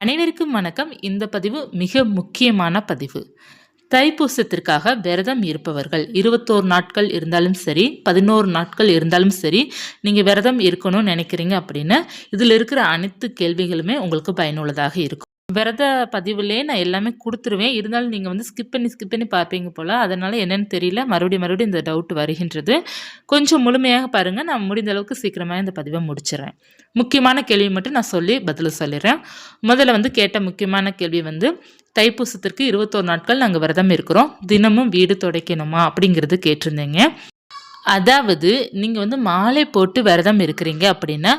அனைவருக்கும் வணக்கம். இந்த பதிவு மிக முக்கியமான பதிவு. தைப்பூசத்திற்காக விரதம் இருப்பவர்கள் இருபத்தோரு நாட்கள் இருந்தாலும் சரி பதினோரு நாட்கள் இருந்தாலும் சரி நீங்கள் விரதம் இருக்கணும்னு நினைக்கிறீங்க அப்படின்னா இதில் இருக்கிற அனைத்து கேள்விகளுமே உங்களுக்கு பயனுள்ளதாக இருக்கும். விரத பதிவுலேயே நான் எல்லாமே கொடுத்துருவேன். இருந்தாலும் நீங்கள் வந்து ஸ்கிப் பண்ணி ஸ்கிப் பண்ணி பார்ப்பீங்க போல். அதனால் என்னென்னு தெரியல. மறுபடியும் மறுபடியும் இந்த டவுட் வருகின்றது. கொஞ்சம் முழுமையாக பாருங்கள் நான் முடிந்த அளவுக்கு சீக்கிரமாக இந்த பதிவை முடிச்சிடுறேன். முக்கியமான கேள்வி மட்டும் நான் சொல்லி பதில் சொல்லிடுறேன். முதல்ல வந்து கேட்ட முக்கியமான கேள்வி வந்து தைப்பூசத்திற்கு இருபத்தோரு நாட்கள் நாங்கள் விரதம் இருக்கிறோம். தினமும் வீடு துடைக்கணுமா? அப்படிங்கிறது கேட்டிருந்தீங்க. அதாவது நீங்கள் வந்து மாலை போட்டு விரதம் இருக்கிறீங்க அப்படின்னா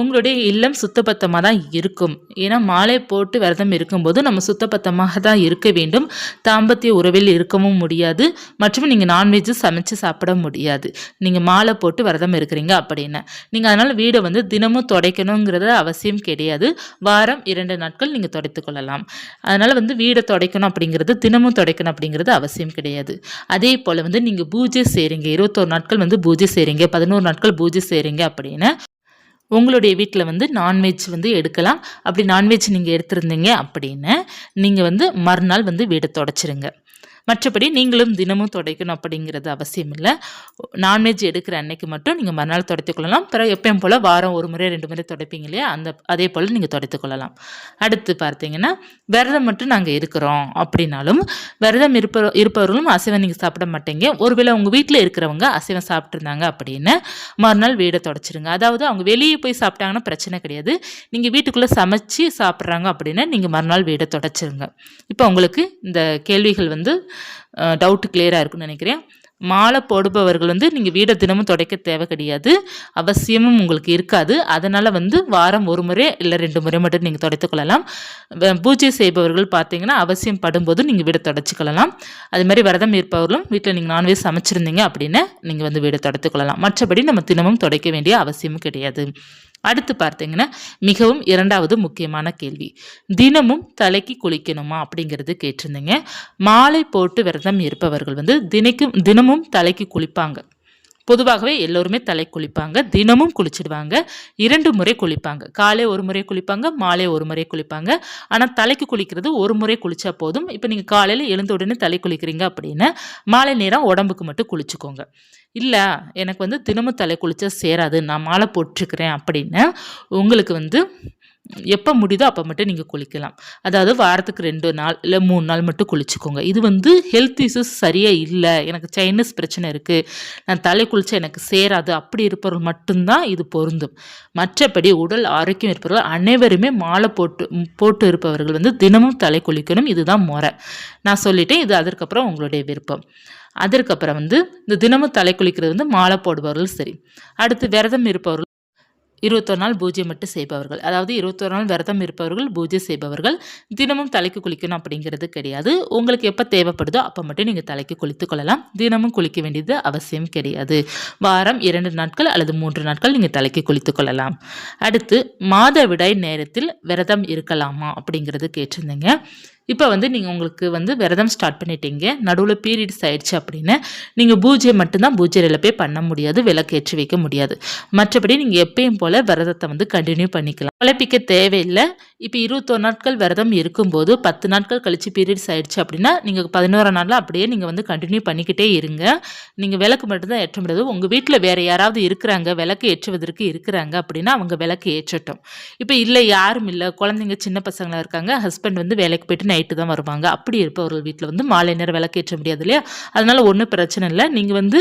உங்களுடைய இல்லம் சுத்தபத்தமாக தான் இருக்கும். ஏன்னா மாலை போட்டு விரதம் இருக்கும்போது நம்ம சுத்தபத்தமாக தான் இருக்க வேண்டும். தாம்பத்திய உறவில் இருக்கவும் முடியாது. மற்றும் நீங்கள் நான்வெஜ்ஜு சமைச்சு சாப்பிட முடியாது. நீங்கள் மாலை போட்டு விரதம் இருக்கிறீங்க அப்படின்னு. நீங்கள் அதனால் வீடை வந்து தினமும் துடைக்கணுங்கிறது அவசியம் கிடையாது. வாரம் இரண்டு நாட்கள் நீங்கள் துடைத்து கொள்ளலாம். அதனால் வந்து வீடை துடைக்கணும் அப்படிங்கிறது தினமும் துடைக்கணும் அப்படிங்கிறது அவசியம் கிடையாது. அதே போல் வந்து நீங்கள் பூஜை செய்கிறீங்க இருபத்தோரு நாட்கள் வந்து பூஜை செய்கிறீங்க பதினோரு நாட்கள் பூஜை செய்கிறீங்க அப்படின்னு உங்களுடைய வீட்டில் வந்து நான்வெஜ் வந்து எடுக்கலாம். அப்படி நான்வெஜ் நீங்கள் எடுத்திருந்தீங்க அப்படின்னு நீங்கள் வந்து மறுநாள் வந்து வீடை தொடச்சிருங்க. மற்றபடி நீங்களும் தினமும் துடைக்கணும் அப்படிங்கிறது அவசியம் இல்லை நான்வெஜ் எடுக்கிற அன்னைக்கு மட்டும் நீங்கள் மறுநாள் துடைத்து கொள்ளலாம். பிறகு எப்பயும் போல் வாரம் ஒரு முறை ரெண்டு முறை துடைப்பீங்க இல்லையா? அந்த அதே போல் நீங்கள் துடைத்துக்கொள்ளலாம் அடுத்து பார்த்தீங்கன்னா விரதம் மட்டும் நாங்கள் இருக்கிறோம் அப்படின்னாலும் விரதம் இருப்ப இருப்பவர்களும் அசைவம் நீங்கள் சாப்பிட மாட்டீங்க. ஒருவேளை உங்கள் வீட்டில் இருக்கிறவங்க அசைவம் சாப்பிட்ருந்தாங்க அப்படின்னு மறுநாள் வீடை தொடச்சிருங்க. அதாவது அவங்க வெளியே போய் சாப்பிட்டாங்கன்னா பிரச்சனை கிடையாது. நீங்கள் வீட்டுக்குள்ளே சமைச்சு சாப்பிட்றாங்க அப்படின்னா நீங்கள் மறுநாள் வீடை தொடச்சிருங்க. இப்போ உங்களுக்கு இந்த கேள்விகள் வந்து டவுட் கிளியராக இருக்குன்னு நினைக்கிறேன். மாலை போடுபவர்கள் வந்து நீங்கள் வீடை தினமும் துடைக்க தேவை கிடையாது. அவசியமும் உங்களுக்கு இருக்காது. அதனால் வந்து வாரம் ஒரு முறை இல்லை ரெண்டு முறை மட்டும் நீங்கள் துடைத்து கொள்ளலாம். பூஜை செய்பவர்கள் பார்த்தீங்கன்னா அவசியம் படும்போது நீங்கள் வீடை தொடச்சிக்கொள்ளலாம் அது மாதிரி விரதம் இருப்பவர்களும் வீட்டில் நீங்கள் நான்வெஜ் சமைச்சிருந்தீங்க அப்படின்னு நீங்கள் வந்து வீடை துடைத்து கொள்ளலாம். மற்றபடி நம்ம தினமும் துடைக்க வேண்டிய அவசியமும் கிடையாது. அடுத்து பார்த்தீங்கன்னா மிகவும் இரண்டாவது முக்கியமான கேள்வி. தினமும் தலைக்கு குளிக்கணுமா அப்படிங்கிறது கேட்டிருந்தீங்க. மாலை போட்டு விரதம் இருப்பவர்கள் வந்து தினைக்கும் தினமும் தலைக்கு குளிப்பாங்க. பொதுவாகவே எல்லோருமே தலை குளிப்பாங்க தினமும் குளிச்சிடுவாங்க இரண்டு முறை குளிப்பாங்க. காலை ஒரு முறை குளிப்பாங்க மாலை ஒரு முறை குளிப்பாங்க. ஆனால் தலைக்கு குளிக்கிறது ஒரு முறை குளிச்சா போதும். இப்போ நீங்கள் காலையில் எழுந்த உடனே தலை குளிக்கிறீங்க அப்படின்னா மாலை நேரம் உடம்புக்கு மட்டும் குளிச்சுக்கோங்க. இல்லை எனக்கு வந்து தினமும் தலை குளிச்சா சேராது நான் மாலை போட்டிருக்கிறேன் அப்படின்னு உங்களுக்கு வந்து எப்போ முடியுதோ அப்போ மட்டும் நீங்கள் குளிக்கலாம். அதாவது வாரத்துக்கு ரெண்டு நாள் இல்லை மூணு நாள் மட்டும் குளிச்சுக்கோங்க. இது வந்து ஹெல்த் இஷ்யூஸ் சரியாக இல்லை எனக்கு சைனஸ் பிரச்சனை இருக்குது நான் தலை குளிச்சா எனக்கு சேராது அப்படி இருப்பவர்கள் மட்டும்தான் இது பொருந்தும். மற்றபடி உடல் ஆரோக்கியம் இருப்பவர்கள் அனைவருமே மாலை போட்டு போட்டு இருப்பவர்கள் வந்து தினமும் தலை குளிக்கணும் இதுதான் முறை. நான் சொல்லிட்டேன் இது அதற்கப்புறம் உங்களுடைய விருப்பம். அதற்கப்புறம் வந்து இந்த தினமும் தலை குளிக்கிறது வந்து மாலை போடுபவர்கள் சரி. அடுத்து விரதம் இருப்பவர்கள் இருபத்தொரு நாள் பூஜை மட்டும் செய்பவர்கள். அதாவது இருபத்தொரு நாள் விரதம் இருப்பவர்கள் பூஜை செய்பவர்கள் தினமும் தலைக்கு குளிக்கணும் அப்படிங்கிறது கிடையாது. உங்களுக்கு எப்போ தேவைப்படுதோ அப்போ மட்டும் நீங்கள் தலைக்கு குளித்து கொள்ளலாம். தினமும் குளிக்க வேண்டியது அவசியம் கிடையாது. வாரம் இரண்டு நாட்கள் அல்லது மூன்று நாட்கள் நீங்கள் தலைக்கு குளித்து கொள்ளலாம். அடுத்து மாதவிடாய் நேரத்தில் விரதம் இருக்கலாமா அப்படிங்கிறது கேட்டிருந்தீங்க. இப்போ வந்து நீங்கள் உங்களுக்கு வந்து விரதம் ஸ்டார்ட் பண்ணிட்டீங்க. நடுவில் பீரியட்ஸ் ஆயிடுச்சு அப்படின்னு நீங்கள் பூஜை மட்டும்தான் பூஜையில் போய் பண்ண முடியாது விளக்கேற்றி வைக்க முடியாது. மற்றபடி நீங்கள் எப்பயும் போல் விரதத்தை வந்து கண்டினியூ பண்ணிக்கலாம். குழப்பிக்க தேவையில்லை. இப்போ இருபத்தொரு நாட்கள் விரதம் இருக்கும்போது பத்து நாட்கள் கழித்து பீரியட்ஸ் ஆயிடுச்சு அப்படின்னா நீங்கள் பதினோரா நாளில் அப்படியே நீங்கள் வந்து கண்டினியூ பண்ணிக்கிட்டே இருங்க. நீங்கள் விளக்கு மட்டும்தான் ஏற்ற முடியாது. உங்கள் வீட்டில் வேறு யாராவது இருக்கிறாங்க விளக்கு ஏற்றுவதற்கு இருக்கிறாங்க அப்படின்னா அவங்க விளக்கு ஏற்றட்டும். இப்போ இல்லை யாரும் இல்லை. குழந்தைங்க சின்ன பசங்களாக இருக்காங்க. ஹஸ்பண்ட் வந்து வேலைக்கு போயிட்டு நைட்டு தான் வருவாங்க. அப்படி இருப்பவர்கள் வீட்டில் வந்து மாலை நேரம் விளக்கு ஏற்ற முடியாது இல்லையா? அதனால் ஒன்றும் பிரச்சனை இல்லை. நீங்கள் வந்து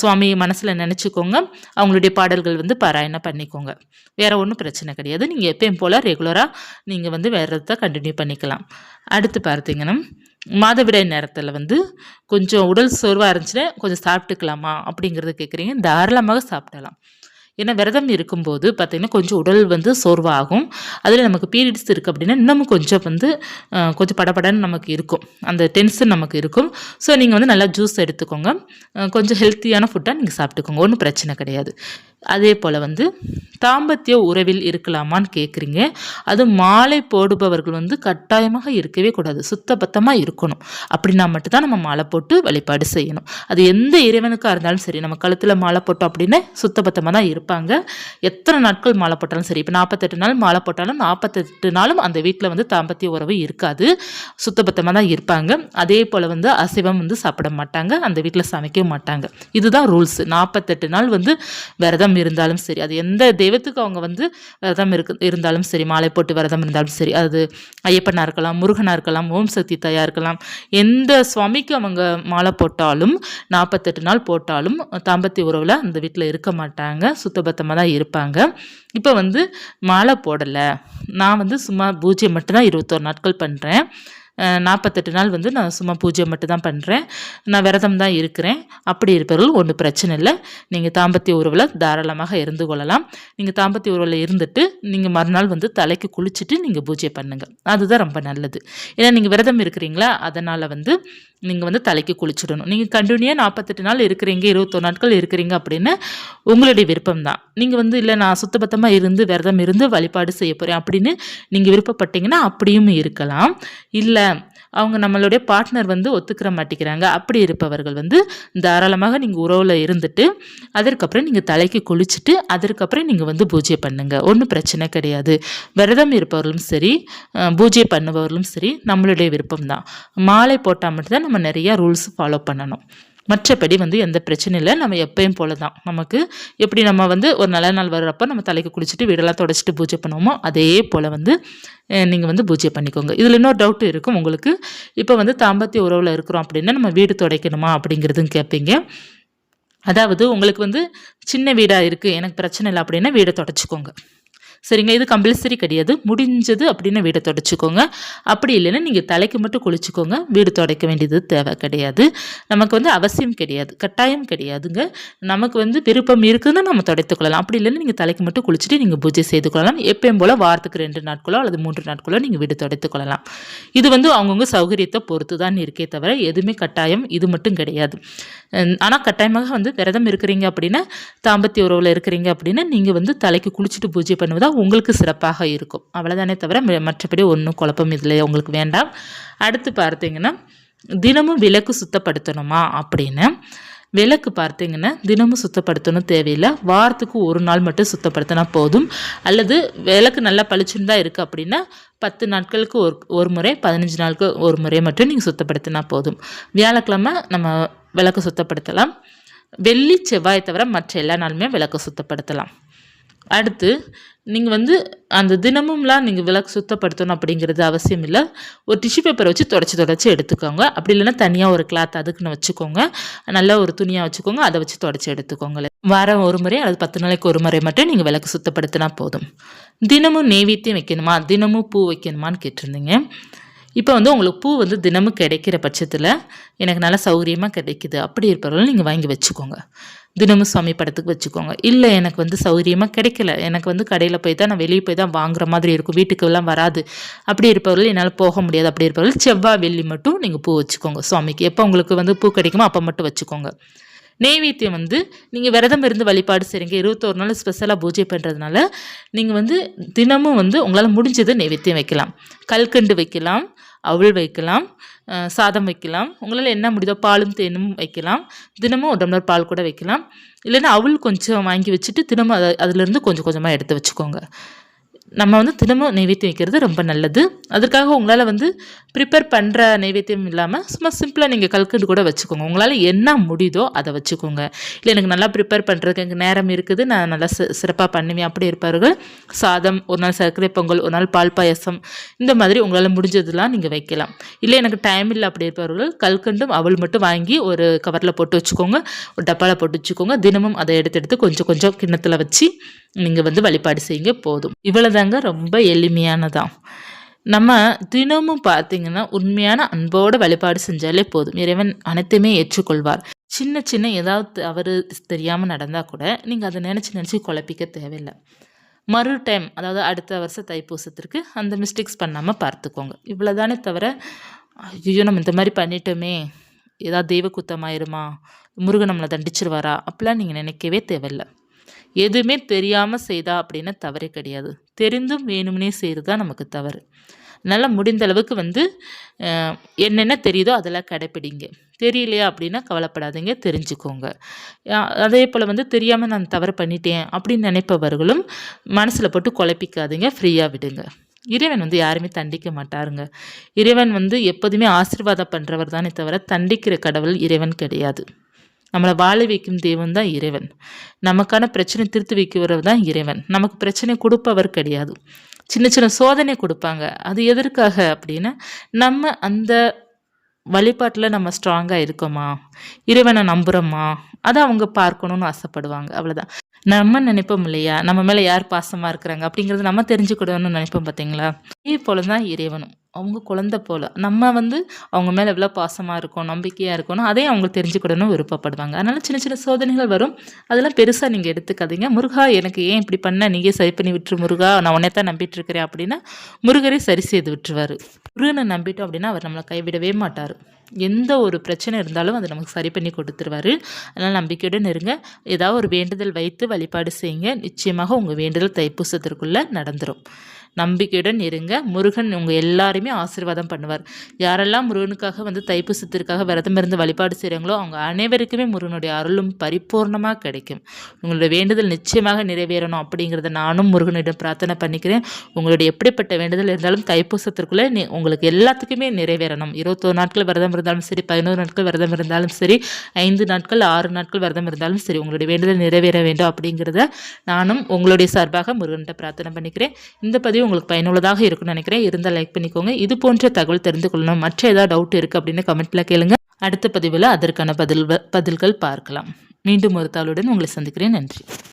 சுவாமி மனசில் நினச்சிக்கோங்க. அவங்களுடைய பாடல்கள் வந்து பாராயணம் பண்ணிக்கோங்க. வேறு ஒன்றும் பிரச்சனை கிடையாது. நீங்கள் எப்பயும் போல் ரெகுலராக நீங்கள் வந்து விரதத்தை கண்டினியூ பண்ணிக்கலாம். அடுத்து பார்த்தீங்கன்னா மாதவிடாய் நேரத்தில் வந்து கொஞ்சம் உடல் சோர்வாக இருந்துச்சுன்னா கொஞ்சம் சாப்பிட்டுக்கலாமா அப்படிங்கிறத கேட்குறீங்க தாராளமாக சாப்பிடலாம். ஏன்னா விரதம் இருக்கும்போது பார்த்திங்கன்னா கொஞ்சம் உடல் வந்து சோர்வாகும். அதில் நமக்கு பீரியட்ஸ் இருக்குது அப்படின்னா இன்னமும் கொஞ்சம் வந்து கொஞ்சம் படபடன்னு நமக்கு இருக்கும். அந்த டென்ஷன் நமக்கு இருக்கும். ஸோ நீங்கள் வந்து நல்லா ஜூஸ் எடுத்துக்கோங்க. கொஞ்சம் ஹெல்த்தியான ஃபுட்டாக நீங்கள் சாப்பிட்டுக்கோங்க. ஒன்றும் பிரச்சனை கிடையாது. அதே போல் வந்து தாம்பத்திய உறவில் இருக்கலாமான்னு கேட்குறீங்க அது மாலை போடுபவர்கள் வந்து கட்டாயமாக இருக்கவே கூடாது. சுத்தபத்தமாக இருக்கணும். அப்படின்னா மட்டும்தான் நம்ம மாலை போட்டு வழிபாடு செய்யணும். அது எந்த இறைவனுக்காக இருந்தாலும் சரி நம்ம கழுத்தில் மாலை போட்டோம் அப்படின்னு சுத்தபத்தமாக தான் இருப்பாங்க. எத்தனை நாட்கள் மாலை போட்டாலும் சரி இப்போ நாற்பத்தெட்டு நாள் மாலை போட்டாலும் நாற்பத்தெட்டு நாளும் அந்த வீட்டில் வந்து தாம்பத்திய உறவு இருக்காது. சுத்தபத்தமாக தான் இருப்பாங்க. அதே போல் வந்து அசைவம் வந்து சாப்பிட மாட்டாங்க. அந்த வீட்டில் சமைக்கவும் மாட்டாங்க. இதுதான் ரூல்ஸ். நாற்பத்தெட்டு நாள் வந்து விரதம் இருந்தாலும் சரி அது எந்த தெய்வத்துக்கு அவங்க வந்து விரதம் இருக்கு இருந்தாலும் சரி மாலை போட்டு விரதம் இருந்தாலும் சரி அது ஐயப்பனாக இருக்கலாம் முருகனாக இருக்கலாம் ஓம் சக்தி தாயா இருக்கலாம் எந்த சுவாமிக்கு அவங்க மாலை போட்டாலும் நாற்பத்தெட்டு நாள் போட்டாலும் தாம்பத்திய உறவில் அந்த வீட்டில் இருக்க மாட்டாங்க சுத்தபத்தமாக தான் இருப்பாங்க. இப்போ வந்து மாலை போடலை. நான் வந்து சும்மா பூஜை மட்டும்தான் இருபத்தோரு நாட்கள் பண்ணுறேன் நாற்பத்தெட்டு நாள் வந்து நான் சும்மா பூஜை மட்டும் தான் பண்ணுறேன் நான் விரதம் தான் இருக்கிறேன். அப்படி இருப்பவர்கள் ஒன்றும் பிரச்சனை இல்லை. நீங்கள் தாம்பத்திய உறவில் தாராளமாக இருந்து கொள்ளலாம். நீங்கள் தாம்பத்திய உறவில் இருந்துட்டு நீங்கள் மறுநாள் வந்து தலைக்கு குளிச்சுட்டு நீங்கள் பூஜை பண்ணுங்கள் அதுதான் ரொம்ப நல்லது. ஏன்னா நீங்கள் விரதம் இருக்கிறீங்களா? அதனால் வந்து நீங்கள் வந்து தலைக்கு குளிச்சிடணும். நீங்கள் கண்டினியூவாக நாற்பத்தெட்டு நாள் இருக்கிறீங்க இருபத்தொரு நாட்கள் இருக்கிறீங்க அப்படின்னு உங்களுடைய விருப்பம் தான். நீங்கள் வந்து இல்லை நான் சுத்தபத்தமாக இருந்து விரதம் இருந்து வழிபாடு செய்ய போகிறேன் அப்படின்னு நீங்கள் விருப்பப்பட்டீங்கன்னா அப்படியும் இருக்கலாம். இல்லை அவங்க நம்மளுடைய பார்ட்னர் வந்து ஒத்துக்கிற மாட்டேங்கிறாங்க. அப்படி இருப்பவர்கள் வந்து தாராளமாக நீங்கள் உறவில் இருந்துட்டு அதற்கப்புறம் நீங்கள் தலைக்கு குளிச்சுட்டு அதற்கப்புறம் நீங்கள் வந்து பூஜை பண்ணுங்கள் ஒன்றும் பிரச்சனை கிடையாது. விரதம் இருப்பவர்களும் சரி பூஜை பண்ணுபவர்களும் சரி நம்மளுடைய விருப்பம் தான் மாலை போட்டால் மட்டும்தான் நம்ம நிறையா ரூல்ஸ் ஃபாலோ பண்ணணும். மற்றபடி வந்து எந்த பிரச்சனையும் இல்லை நம்ம எப்பயும் போல தான் நமக்கு எப்படி நம்ம வந்து ஒரு நல்ல நாள் வர்றப்போ நம்ம தலைக்கு குளிச்சுட்டு வீடெல்லாம் தொடச்சிட்டு பூஜை பண்ணுவோமோ அதே போல் வந்து நீங்கள் வந்து பூஜை பண்ணிக்கோங்க. இதில் இன்னொரு டவுட் இருக்கும் உங்களுக்கு. இப்போ வந்து தாம்பத்திய உறவில் இருக்கிறோம் அப்படின்னா நம்ம வீடு துடைக்கணுமா அப்படிங்கிறதும் கேட்பீங்க அதாவது உங்களுக்கு வந்து சின்ன வீடாக இருக்குது எனக்கு பிரச்சனை இல்லை அப்படின்னா வீடை தொடச்சிக்கோங்க. சரிங்க இது கம்பல்சரி கிடையாது. முடிஞ்சது அப்படின்னு வீடை தொடச்சிக்கோங்க. அப்படி இல்லைன்னா நீங்கள் தலைக்கு மட்டும் குளிச்சுக்கோங்க. வீடு துடைக்க வேண்டியது தேவை கிடையாது. நமக்கு வந்து அவசியம் கிடையாது. கட்டாயம் கிடையாதுங்க. நமக்கு வந்து விருப்பம் இருக்குதுன்னு நம்ம துடைத்துக்கொள்ளலாம் அப்படி இல்லைன்னா நீங்கள் தலைக்கு மட்டும் குளிச்சுட்டு நீங்கள் பூஜை செய்து கொள்ளலாம். எப்பயும் போல் வாரத்துக்கு ரெண்டு நாட்களோ அல்லது மூன்று நாட்களோ நீங்கள் வீடு துடைத்துக்கொள்ளலாம் இது வந்து அவங்கவுங்க சௌகரியத்தை பொறுத்து தான் இருக்கே தவிர எதுவுமே கட்டாயம் இது மட்டும் கிடையாது. ஆனால் கட்டாயமாக வந்து விரதம் இருக்கிறீங்க அப்படின்னா தாம்பத்திய உறவில் இருக்கிறீங்க அப்படின்னா நீங்கள் வந்து தலைக்கு குளிச்சுட்டு பூஜை பண்ணுவதா உங்களுக்கு சிறப்பாக இருக்கும். அவ்வளோதானே தவிர மற்றபடி ஒன்றும் குழப்பம் இதில் உங்களுக்கு வேண்டாம். அடுத்து பார்த்தீங்கன்னா தினமும் விளக்கு சுத்தப்படுத்தணுமா அப்படின்னு. விளக்கு பார்த்தீங்கன்னா தினமும் சுத்தப்படுத்தணும் தேவையில்லை. வாரத்துக்கு ஒரு நாள் மட்டும் சுத்தப்படுத்தினா போதும். அல்லது விளக்கு நல்லா பளிச்சுன்னு தான் இருக்குது அப்படின்னா பத்து நாட்களுக்கு ஒரு ஒரு முறை பதினஞ்சு நாளுக்கு ஒரு முறை மட்டும் நீங்கள் சுத்தப்படுத்தினா போதும். வியாழக்கிழமை நம்ம விளக்கு சுத்தப்படுத்தலாம். வெள்ளி செவ்வாய் தவிர மற்ற எல்லா நாளுமே விளக்கு சுத்தப்படுத்தலாம். அடுத்து நீங்கள் வந்து அந்த தினமும்லாம் நீங்கள் விளக்கு சுத்தப்படுத்தணும் அப்படிங்கிறது அவசியம் இல்லை. ஒரு டிஷ்யூ பேப்பரை வச்சு தொடச்சி தொடச்சி எடுத்துக்கோங்க. அப்படி இல்லைன்னா தனியாக ஒரு கிளாத் அதுக்குன்னு வச்சுக்கோங்க. நல்லா ஒரு துணியாக வச்சுக்கோங்க. அதை வச்சு தொடச்சி எடுத்துக்கோங்களேன் வாரம் ஒரு முறை அல்லது பத்து நாளைக்கு ஒரு முறை மட்டும் நீங்கள் விளக்கு சுத்தப்படுத்தினா போதும். தினமும் நெய்வேத்தியம் வைக்கணுமா? தினமும் பூ வைக்கணுமான்னு கேட்டிருந்தீங்க. இப்போ வந்து உங்களுக்கு பூ வந்து தினமும் கிடைக்கிற பட்சத்தில் எனக்கு நல்லா சௌகரியமாக கிடைக்குது. அப்படி இருப்பவர்கள் நீங்கள் வாங்கி வச்சுக்கோங்க. தினமும் சுவாமி படத்துக்கு வச்சுக்கோங்க. இல்லை எனக்கு வந்து சௌகரியமாக கிடைக்கல. எனக்கு வந்து கடையில் போய் தான் நான் வெளியே போய் தான் வாங்குற மாதிரி இருக்கும். வீட்டுக்கெல்லாம் வராது. அப்படி இருப்பவர்கள் என்னால் போக முடியாது. அப்படி இருப்பவர்கள் செவ்வாய் வெள்ளி மட்டும் நீங்கள் பூ வச்சுக்கோங்க சுவாமிக்கு. எப்போ உங்களுக்கு வந்து பூ கிடைக்குமோ அப்போ மட்டும் வச்சுக்கோங்க. நெய்வேத்தியம் வந்து நீங்கள் விரதம் இருந்து வழிபாடு செய்கிறீங்க இருபத்தோரு நாள் ஸ்பெஷலாக பூஜை பண்ணுறதுனால நீங்கள் வந்து தினமும் வந்து உங்களால் முடிஞ்சது நெய்வேத்தியம் வைக்கலாம். கல்கண்டு வைக்கலாம் அவள் வைக்கலாம் சாதம் வைக்கலாம். உங்களால் என்ன முடியுதோ பாலும் தேனும் வைக்கலாம். தினமும் ஒரு டம்ளர் பால் கூட வைக்கலாம். இல்லைன்னா அவள் கொஞ்சம் வாங்கி வச்சுட்டு தினமும் அதை அதுலேருந்து கொஞ்சம் கொஞ்சமாக எடுத்து வச்சுக்கோங்க. நம்ம வந்து தினமும் நைவேத்தியம் வைக்கிறது ரொம்ப நல்லது. அதற்காக உங்களால் வந்து ப்ரிப்பேர் பண்ணுற நைவேத்தியம் இல்லாமல் சும்மா சிம்பிளாக நீங்கள் கல்கண்டு கூட வச்சுக்கோங்க. உங்களால் என்ன முடியுதோ அதை வச்சுக்கோங்க. இல்லை எனக்கு நல்லா ப்ரிப்பேர் பண்ணுறதுக்கு எனக்கு நேரம் இருக்குது. நான் நல்லா சி சிறப்பாக பண்ணுவேன். அப்படி இருப்பார்கள். சாதம் ஒரு நாள் சர்க்கரை பொங்கல் ஒரு நாள் பால் பாயசம் இந்த மாதிரி உங்களால் முடிஞ்சதெல்லாம் நீங்கள் வைக்கலாம். இல்லை எனக்கு டைம் இல்லை அப்படி இருப்பவர்கள் கல்கண்டும் அவள் மட்டும் வாங்கி ஒரு கவரில் போட்டு வச்சுக்கோங்க. ஒரு டப்பாவில் போட்டு வச்சுக்கோங்க. தினமும் அதை எடுத்து எடுத்து கொஞ்சம் கொஞ்சம் கிண்ணத்தில் வச்சு நீங்கள் வந்து வழிபாடு செய்யுங்க போதும். இவ்வளோதாங்க ரொம்ப எளிமையானதான் நம்ம தினமும் பார்த்தீங்கன்னா உண்மையான அன்போடு வழிபாடு செஞ்சாலே போதும். இறைவன் அனைத்துமே ஏற்றுக்கொள்வார். சின்ன சின்ன ஏதாவது அவர் தெரியாமல் நடந்தால் கூட நீங்கள் அதை நினச்சி நினச்சி குழப்பிக்க தேவையில்லை. மறு டைம் அதாவது அடுத்த வருஷம் தைப்பூசத்திற்கு அந்த மிஸ்டேக்ஸ் பண்ணாமல் பார்த்துக்கோங்க. இவ்வளோதானே தவிர ஐயோ நம்ம இந்த மாதிரி பண்ணிட்டோமே. ஏதாவது தெய்வ குத்தமாயிருமா? முருகன் நம்மளை தண்டிச்சிருவாரா? அப்படிலாம் நீங்கள் நினைக்கவே தேவையில்லை. எதுவுமே தெரியாமல் செய்தா அப்படின்னா தவறே கிடையாது. தெரிந்தும் வேணும்னே செய்கிறது தான் நமக்கு தவறு. அதனால் முடிந்த அளவுக்கு வந்து என்னென்ன தெரியுதோ அதெல்லாம் கடைப்பிடிங்க. தெரியலையா அப்படின்னா கவலைப்படாதீங்க தெரிஞ்சுக்கோங்க. அதே போல் வந்து தெரியாமல் நான் தவறு பண்ணிட்டேன் அப்படின்னு நினைப்பவர்களும் மனசில் போட்டு குழப்பிக்காதீங்க ஃப்ரீயாக விடுங்க. இறைவன் வந்து யாருமே தண்டிக்க மாட்டாருங்க. இறைவன் வந்து எப்போதுமே ஆசீர்வாதம் பண்ணுறவர் தானே தவிர தண்டிக்கிற கடவுள் இறைவன் கிடையாது. நம்மளை வாழ வைக்கும் தெய்வம் தான் இறைவன். நமக்கான பிரச்சனை திருத்து வைக்கிறவர் தான் இறைவன். நமக்கு பிரச்சனை கொடுப்பவர் கிடையாது. சின்ன சின்ன சோதனை கொடுப்பாங்க. அது எதற்காக அப்படின்னா நம்ம அந்த வழிபாட்டில் நம்ம ஸ்ட்ராங்காக இருக்கோமா? இறைவனை நம்புகிறோமா அதை அவங்க பார்க்கணும்னு ஆசைப்படுவாங்க. அவ்வளோதான் நம்ம நினைப்போம் இல்லையா? நம்ம மேலே யார் பாசமாக இருக்கிறாங்க அப்படிங்கிறது நம்ம தெரிஞ்சுக்கிடணும்னு நினைப்போம் பார்த்தீங்களா இதே போல தான் இறைவனும். அவங்க குழந்தை போல. நம்ம வந்து அவங்க மேலே எவ்வளோ பாசமாக இருக்கோம் நம்பிக்கையாக இருக்கணும் அதையும் அவங்க தெரிஞ்சுக்கிடணும் விருப்பப்படுவாங்க. அதனால் சின்ன சின்ன சோதனைகள் வரும். அதெல்லாம் பெருசாக நீங்கள் எடுத்துக்காதீங்க. முருகா எனக்கு ஏன் இப்படி பண்ண? நீங்கள் சரி பண்ணி விட்டுரு முருகா. நான் உன்னை தான் நம்பிட்டு இருக்கிறேன் அப்படின்னா முருகரே சரி செய்து விட்டுருவார். முருகனை நம்பிட்டோம் அப்படின்னா அவர் நம்மளை கைவிடவே மாட்டார். எந்த ஒரு பிரச்சனை இருந்தாலும் அதை நமக்கு சரி பண்ணி கொடுத்துருவாரு. அதனால் நம்பிக்கையுடன் இருங்க. ஏதாவது ஒரு வேண்டுதல் வைத்து வழிபாடு செய்யுங்க. நிச்சயமாக உங்கள் வேண்டுதல் தைப்பூசத்திற்குள்ளே நடந்துடும் நம்பிக்கையுடன் இருங்க. முருகன் உங்கள் எல்லாருமே ஆசீர்வாதம் பண்ணுவார். யாரெல்லாம் முருகனுக்காக வந்து தைப்பூசத்திற்காக விரதம் இருந்து வழிபாடு செய்கிறாங்களோ அவங்க அனைவருக்குமே முருகனுடைய அருளும் பரிபூர்ணமாக கிடைக்கும். உங்களுடைய வேண்டுதல் நிச்சயமாக நிறைவேறணும் அப்படிங்கிறத நானும் முருகனிடம் பிரார்த்தனை பண்ணிக்கிறேன். உங்களுடைய எப்படிப்பட்ட வேண்டுதல் இருந்தாலும் தைப்பூசத்திற்குள்ளே உங்களுக்கு எல்லாத்துக்குமே நிறைவேறணும். இருபத்தோரு நாட்கள் விரதம் இருந்தாலும் சரி பதினோரு நாட்கள் விரதம் இருந்தாலும் சரி ஐந்து நாட்கள் ஆறு நாட்கள் விரதம் இருந்தாலும் சரி உங்களுடைய வேண்டுதல் நிறைவேற வேண்டும் அப்படிங்கிறத நானும் உங்களுடைய சார்பாக முருகன்கிட்ட பிரார்த்தனை பண்ணிக்கிறேன். இந்த பதிவு உங்களுக்கு பயனுள்ளதாக இருக்கும்னு நினைக்கிறேன். இருந்தால் லைக் பண்ணிக்கோங்க. இது போன்ற தகவல் தெரிந்து கொள்ளணும். மற்ற ஏதாவது டவுட் இருக்குது அப்படின்னு கமெண்ட்டில் கேளுங்க. அடுத்த பதிவில் அதற்கான பதில் பதில்கள் பார்க்கலாம். மீண்டும் ஒரு தாளுடன் உங்களை சந்திக்கிறேன். நன்றி.